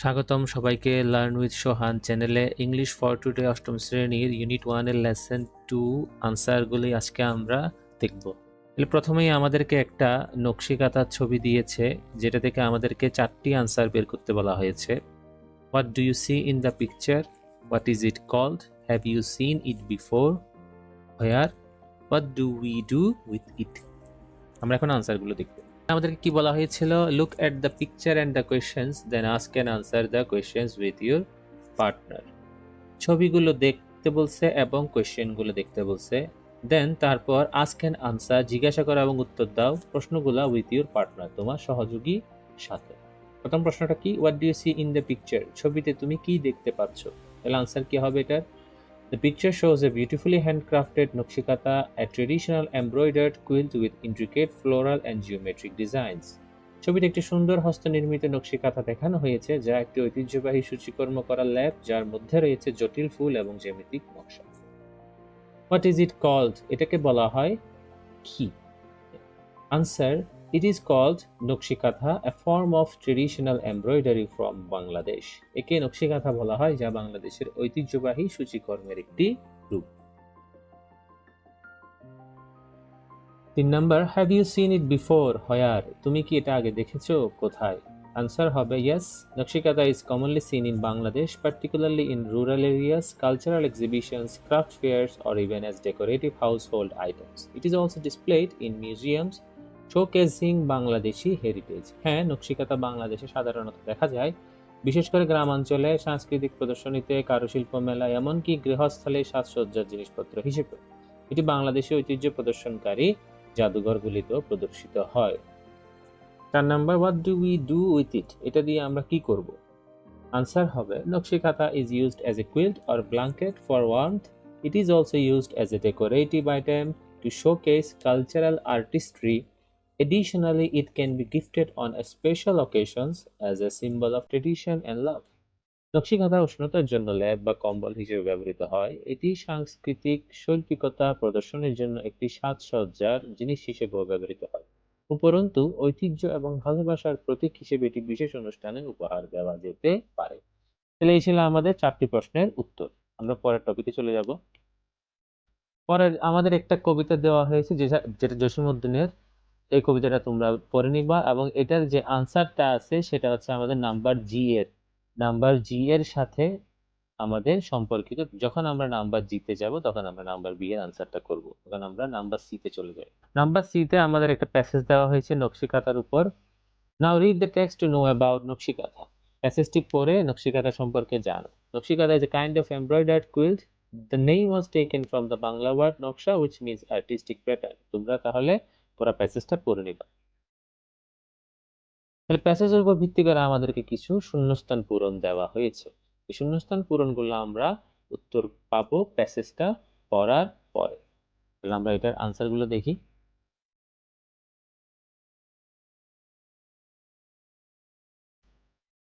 স্বাগতম সবাইকে learn with সোহান চ্যানেলে ইংলিশ ফর টুডে অষ্টম শ্রেণির ইউনিট ওয়ানের লেসেন টু আনসারগুলি আজকে আমরা দেখব। প্রথমেই আমাদেরকে একটা নকশিকাতার ছবি দিয়েছে, যেটা থেকে আমাদেরকে চারটি আনসার বের করতে বলা হয়েছে। What do you see in the picture what is it called have you seen it before where what do we do with it আমরা এখন আনসারগুলো দেখব। আমাদেরকে কি বলা হয়েছিল? Look at the picture and the questions then ask and answer the questions with your partner ছবিগুলো দেখতে বলছে এবং কোয়েশ্চেনগুলো দেখতে বলছে। দেন তারপর আস্ক অ্যান্ড আনসার জিজ্ঞাসা করা এবং উত্তর দাও প্রশ্নগুলো উইথ ইউর পার্টনার তোমার সহযোগী সাথে। প্রথম প্রশ্নটা কি? What do you see in the picture ছবিতে তুমি কি দেখতে পাচ্ছ? তাহলে আনসার কি হবে এটার? The picture shows a beautifully handcrafted nokshikata, a traditional embroidered quilt with intricate floral and geometric designs. ছবিতে একটি সুন্দর হস্তনির্মিত নকশিকাঁথা দেখানো হয়েছে যা একটি ঐতিহ্যবাহী সূচিকর্ম করা ল্যাব যার মধ্যে রয়েছে জটিল ফুল এবং জ্যামিতিক নকশা হোয়াট ইজ ইট কল্ড এটাকে বলা হয় কি answer it is called nakshi kantha a form of traditional embroidery from Bangladesh একে নকশিকাঁথা বলা হয়, যা বাংলাদেশের ঐতিহ্যবাহী সূচিকর্মের একটি রূপ। তিন number have you seen it before where তুমি কি এটা আগে দেখেছ? কোথায়? আনসার হবে yes nakshi kantha is commonly seen in Bangladesh particularly in rural areas cultural exhibitions craft fairs or even as decorative household items it is also displayed in museums showcasing Bangladeshi heritage হ্যাঁ নকশিকাতা বাংলাদেশে সাধারণত দেখা যায়। বিশেষ করে গ্রামাঞ্চলে সাংস্কৃতিক প্রদর্শনীতে, কারুশিল্প মেলা এমনকি গৃহস্থলে সাজসজ্জার জিনিসপত্র হিসেবে। এটি বাংলাদেশি ঐতিহ্য প্রদর্শনকারী জাদুঘরগুলিতেও প্রদর্শিত হয়। চার number what do we do with it এটা দিয়ে আমরা কি করব? আনসার হবে, nakshi kantha is used as a quilt or blanket for warmth it is also used as a decorative item to showcase cultural artistry Additionally, it can be gifted on special occasions as a symbol of tradition and love. Nakshi kantha উষ্ণতার জন্য lab বা কম্বল হিসেবে ব্যবহৃত হয়। এটি সাংস্কৃতিক শৈল্পিকতা প্রদর্শনের জন্য একটি সাজসজ্জার জিনিস হিসেবেও ব্যবহৃত হয়। উপরন্তু ঐতিহ্য এবং ভালোবাসার প্রতীক হিসেবে এটি বিশেষ অনুষ্ঠানে উপহার দেওয়া যেতে পারে। তাহলে এই ছিল আমাদের চারটি প্রশ্নের উত্তর। আমরা পরের টপিকে চলে যাব। পরের আমাদের একটা কবিতা দেওয়া হয়েছে যেটা যেটা জসীমউদ্দিনের এই কবিতাটা তোমরা পড়ে নিবা এবং এটার যে আনসারটা আছে সেটা হচ্ছে আমাদের নাম্বার জি এর। নাম্বার জি এর সাথে আমাদের সম্পর্কিত, যখন আমরা নাম্বার জিতে যাব তখন আমরা নাম্বার বি এর আনসারটা করব। তখন আমরা নাম্বার সি তে চলে যাই। নাম্বার সি তে আমাদের একটা প্যাসেজ দেওয়া হয়েছে নকশিকাতার উপর। Now read the text to know about nakshi kantha প্যাসেজটি পড়ে নকশিকাথা সম্পর্কে জানো। Nakshi kantha is a kind of embroidered quilt the name was taken from the Bangla word naksha which means artistic pattern তোমরা তাহলে পুরো প্যাসেজটা পড়ে নিবা তাহলে প্যাসেজের উপর ভিত্তি করে আমাদেরকে কিছু শূন্যস্থান পূরণ দেওয়া হয়েছে। এই শূন্যস্থান পূরণগুলো আমরা উত্তর পাবো প্যাসেজটা পড়ার পরে। তাহলে আমরা এটার আনসারগুলো দেখি।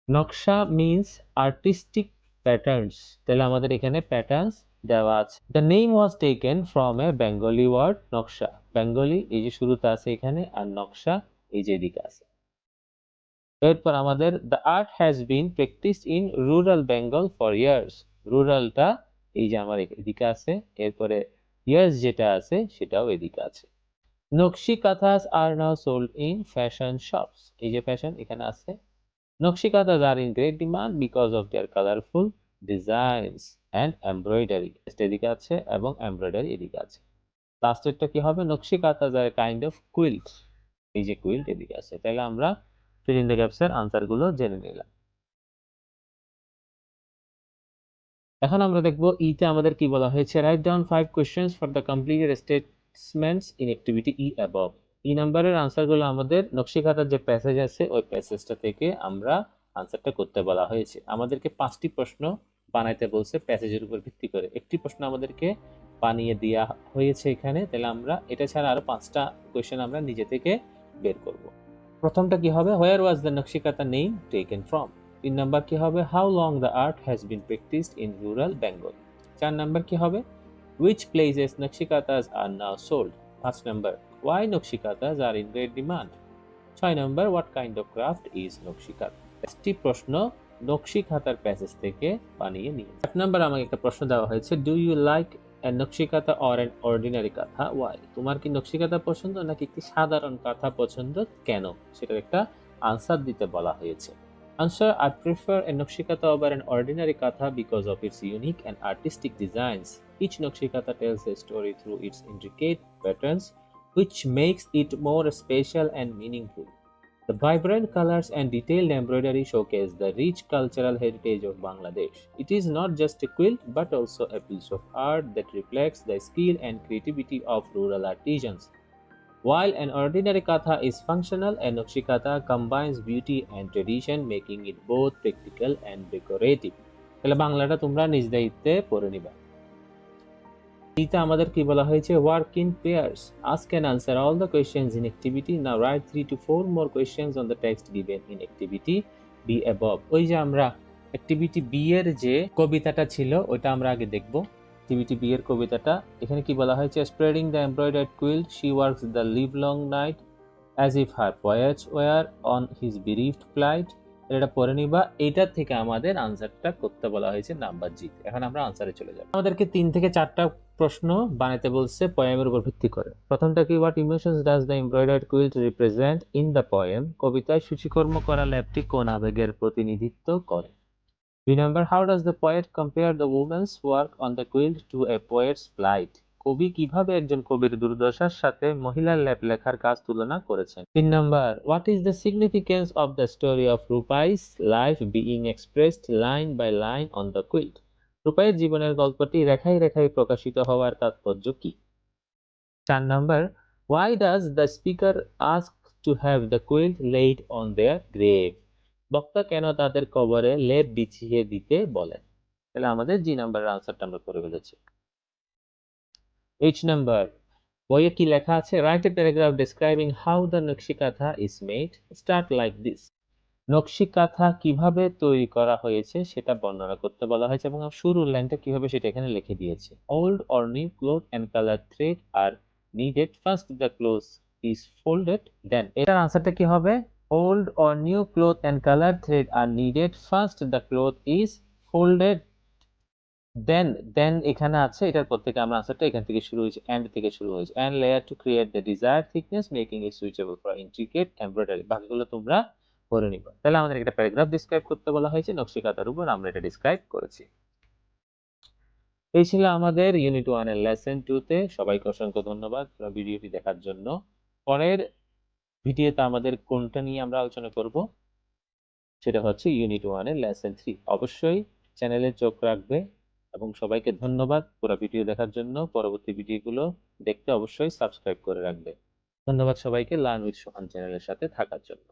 নকশা মিনস আর্টিস্টিক প্যাটার্নস তাহলে আমাদের এখানে প্যাটার্নস দেওয়া আছে। The name was taken from a Bengali word naksha. Bengali এই যে শুরুতে আছে এখানে, আর নকশা, এই যে এদিকে আছে। এরপর আমাদের the art has been practice in rural Bengal for years রুরালটা, এই যে আমার এদিকে আছে, এরপরে ইয়ার্স যেটা আছে, সেটাও এদিকে আছে। Nakshi kanthas are now sold in fashion shops এই যে ফ্যাশন এখানে আছে। Nakshi kanthas are in great demand because of their colourful designs and embroidery এদিকে আছে এবং এমব্রয়ডারি এদিকে আছে। লাস্টেরটা হবে? নকশি আর কাইন্ড অফ কুইল্ট এই যে কুইল্ট এদিকে আছে। তাহলে আমরা ফিল দ্য গ্যাপসের আনসারগুলো জেনে নিলাম। এখন আমরা দেখব ইতে আমাদের কি বলা হয়েছে। Write down five questions for the completed statements in activity E above E নাম্বারের আনসারগুলো আমাদের নকশি খাতার যে প্যাসেজ আছে, ওই প্যাসেজটা থেকে আমরা আনসারটা করতে বলা হয়েছে। আমাদেরকে পাঁচটি প্রশ্ন বানাইতে বলছে প্যাসেজের উপর ভিত্তি করে। একটি প্রশ্ন আমাদেরকে বানিয়ে দেওয়া হয়েছে এখানে, তাহলে আমরা, এটা ছাড়া আরও পাঁচটা কোয়েশ্চেন আমরা নিজে থেকে বের করব। প্রথমটা কি হবে? Where was the nakshi kantha name taken from তিন নাম্বার কি হবে? How long the art has been practised in rural Bengal চার নাম্বার কি হবে? Which places nakshi kanthas are now sold পাঁচ number why nakshi kanthas are in great demand ছয় number what kind of craft is nakshi kantha? পাঁচটি প্রশ্ন নকশি খাতার passage থেকে বানিয়ে নিয়ে এক নাম্বার আমাকে একটা প্রশ্ন দেওয়া হয়েছে do you like nakshi kantha or an ordinary kantha why তোমার কি নকশি পছন্দ নাকি সাধারণ কথা পছন্দ? কেন? সেটার একটা আনসার দিতে বলা হয়েছে। Answer I prefer a nakshi kantha over ordinary kantha because of its unique and artistic designs each nakshi kantha story through its intricate patterns which makes it more special and meaningful The vibrant colors and detailed embroidery showcase the rich cultural heritage of Bangladesh. It is not just a quilt but also a piece of art that reflects the skill and creativity of rural artisans. While an ordinary katha is functional, a Nokshikata combines beauty and tradition, making it both practical and decorative. তাহলে বাংলাটা তোমরা নিজ দায়িত্বে পড়ে নিবা এইটা আমাদের কি বলা হয়েছে? Work in pairs ask can answer all the questions in activity now write three to four more questions on the text given in activity B above ওই যে আমরা অ্যাক্টিভিটি বি এর যে কবিতাটা ছিল ওইটা আমরা আগে দেখব। অ্যাক্টিভিটি বি এর কবিতাটা। এখানে কি বলা হয়েছে? Spreading the embroidered quilt she works the live long night as if her poise were on his bereaved flight এটা পড়ে নিবা। এইটার থেকে আমাদের আনসারটা করতে বলা হয়েছে নাম্বার জি এখন আমরা আনসারে চলে যাব। আমাদেরকে তিন থেকে চারটা প্রশ্ন বানাতে বলছে পয়েমের উপর ভিত্তি করে। প্রথমটা কি what emotions does the embroidered quilt represent in the poem কবিতায় সূচিকর্ম করা ল্যাবটি কোন আবেগের প্রতিনিধিত্ব করে? Remember, how does the poet compare the woman's work on the quilt to a poet's plight? কবি কীভাবে একজন কবির দুর্দশার সাথে মহিলার লেপ লেখার কাজ তুলনা করেছেন? তিন নম্বর what is the significance of the story of Rupai's life being expressed line by line on the quilt রূপাইয়ের জীবনের গল্পটি রেখায় রেখায় প্রকাশিত হওয়ার তাৎপর্য কি? চার নম্বর why does the speaker ask to have the quilt laid on their grave বক্তা কেন তাদের কবরে লেপ বিছিয়ে দিতে বলেন? তাহলে আমাদের জি নাম্বারের আনসারটা আমরা করে ফেলেছি। এইচ নাম্বার বইয়ে কি লেখা আছে? Write a paragraph describing how the nakshi kantha is made start like this nakshi kantha কীভাবে তৈরি করা হয়েছে সেটা বর্ণনা করতে বলা হয়েছে এবং শুরুর লাইনটা কীভাবে সেটা এখানে লিখে দিয়েছে। Old or new cloth and colour thread are needed first the cloth is folded then এটার আনসারটা কি হবে? Old or new cloth and color thread are needed. First, the cloth is folded then দেন এখানে আছে, এটার পর থেকে আমরা আনসারটা এখান থেকে শুরু হয়েছে, and থেকে শুরু হয়েছে। And layer to create the desire thickness making it suitable for intricate embroidery বাকিগুলো তোমরা পড়ে নিবা। তাহলে আমাদের একটা প্যারাগ্রাফ ডিসক্রাইব করতে বলা হয়েছে নকশি কাঁথার উপর আমরা এটা ডিসক্রাইব করেছি। এই ছিল আমাদের ইউনিট ওয়ানের লেসন টুতে সবাইকে অসংখ্য ধন্যবাদ ভিডিওটি দেখার জন্য। পরের ভিডিওতে আমাদের কোনটা নিয়ে আমরা আলোচনা করব, সেটা হচ্ছে ইউনিট ওয়ানের লেসন থ্রি অবশ্যই চ্যানেলে চোখ রাখবে। এবং সবাইকে ধন্যবাদ পুরো ভিডিও দেখার জন্য। পরবর্তী ভিডিওগুলো দেখতে অবশ্যই সাবস্ক্রাইব করে রাখবে। ধন্যবাদ সবাইকে, লার্ন উইথ সোহান চ্যানেলের সাথে থাকার জন্য।